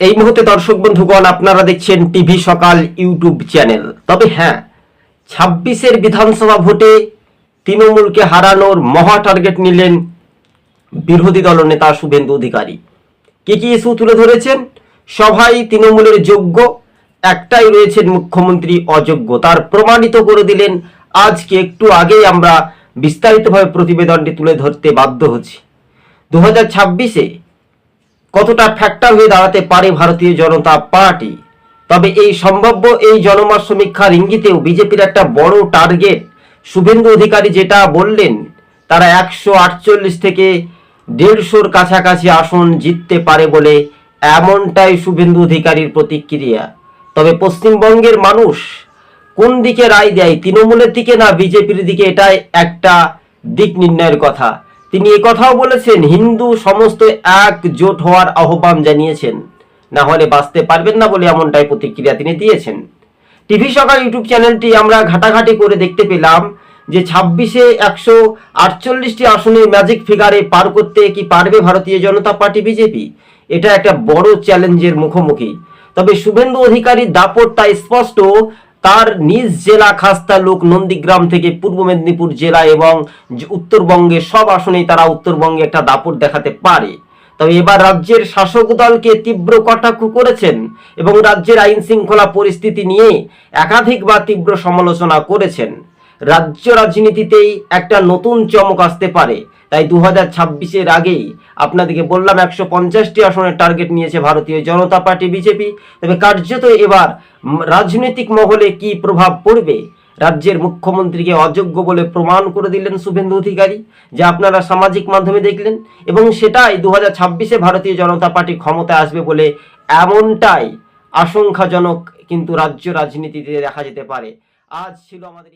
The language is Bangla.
এই মুহূর্তে দর্শক বন্ধুগণ, আপনারা দেখছেন টিভি সকাল ইউটিউব চ্যানেল। তবে হ্যাঁ ছাব্বিশের বিধানসভা ভোটে তৃণমূলকে হারানোর মহা টার্গেট নিলেন বিরোধী দল নেতা শুভেন্দু অধিকারী। কি কি ইস্যু তুলে ধরেছেন? সবাই তৃণমূলের যোগ্য, একটাই রয়েছেন মুখ্যমন্ত্রী অযোগ্য। তার প্রমাণিত করে দিলেন, আজকে একটু আগেই আমরা বিস্তারিতভাবে প্রতিবেদনটি তুলে ধরতে বাধ্য হচ্ছি। দু হাজার ছাব্বিশে কতটা ফ্যাক্টর হয়ে দাঁড়াতে পারে ভারতীয় জনতা পার্টি? তবে এই সম্ভাব্য এই জনমত সমীক্ষার ইঙ্গিতেও বিজেপির একটা বড় টার্গেট শুভেন্দু অধিকারী যেটা বললেন, তারা একশো আটচল্লিশ থেকে দেড়শোর কাছাকাছি আসন জিততে পারে বলে এমনটাই শুভেন্দু অধিকারীর প্রতিক্রিয়া। তবে পশ্চিমবঙ্গের মানুষ কোন দিকে রায় দেয়, তৃণমূলের দিকে না বিজেপির দিকে? এটাই একটা দিক নির্ণয়ের কথা। তিনি কথাও বলেছেন, হিন্দু সমস্ত একজোট হওয়ার আহ্বান জানিয়েছেন। না হলে বাঁচতে পারবেন না বলে এমনটাই প্রতিক্রিয়া তিনি দিয়েছেন। টিভি সকাল ইউটিউব চ্যানেলটি আমরা ঘাটাঘাটি করে দেখতে পেলাম যে ছাব্বিশে একশো আটচল্লিশটি আসনে ম্যাজিক ফিগারে পার করতে কি পারবে ভারতীয় জনতা পার্টি বিজেপি? এটা একটা বড় চ্যালেঞ্জের মুখোমুখি। তবে শুভেন্দু অধিকারীর দাপটটা স্পষ্ট। তার নিজ জেলা খাস্তা লোক নন্দীগ্রাম থেকে পূর্ব মেদিনীপুর জেলা এবং উত্তরবঙ্গে সব আসনেই তারা উত্তরবঙ্গে একটা দাপট দেখাতে পারে। তবে এবার রাজ্যের শাসক দলকে তীব্র কটাক্ষ করেছেন এবং রাজ্যের আইন শৃঙ্খলা পরিস্থিতি নিয়ে একাধিকবার তীব্র সমালোচনা করেছেন। রাজ্য রাজনীতিতেই একটা নতুন চমক আসতে পারে। তাই দু হাজার ছাব্বিশের আগেই আপনাদেরকে বললাম একশো পঞ্চাশটি আসনের টার্গেট নিয়েছে ভারতীয় জনতা পার্টি, বিজেপি। তবে কার্যত এবার রাজনৈতিক মহলে কি প্রভাব পড়বে? রাজ্যের মুখ্যমন্ত্রীকে অযোগ্য বলে প্রমাণ করে দিলেন শুভেন্দু অধিকারী, যা আপনারা সামাজিক মাধ্যমে দেখলেন। এবং সেটাই দু হাজার ছাব্বিশে ভারতীয় জনতা পার্টি ক্ষমতায় আসবে বলে এমনটাই আশঙ্কাজনক কিন্তু রাজ্য রাজনীতিতে দেখা যেতে পারে। আজ ছিল আমাদের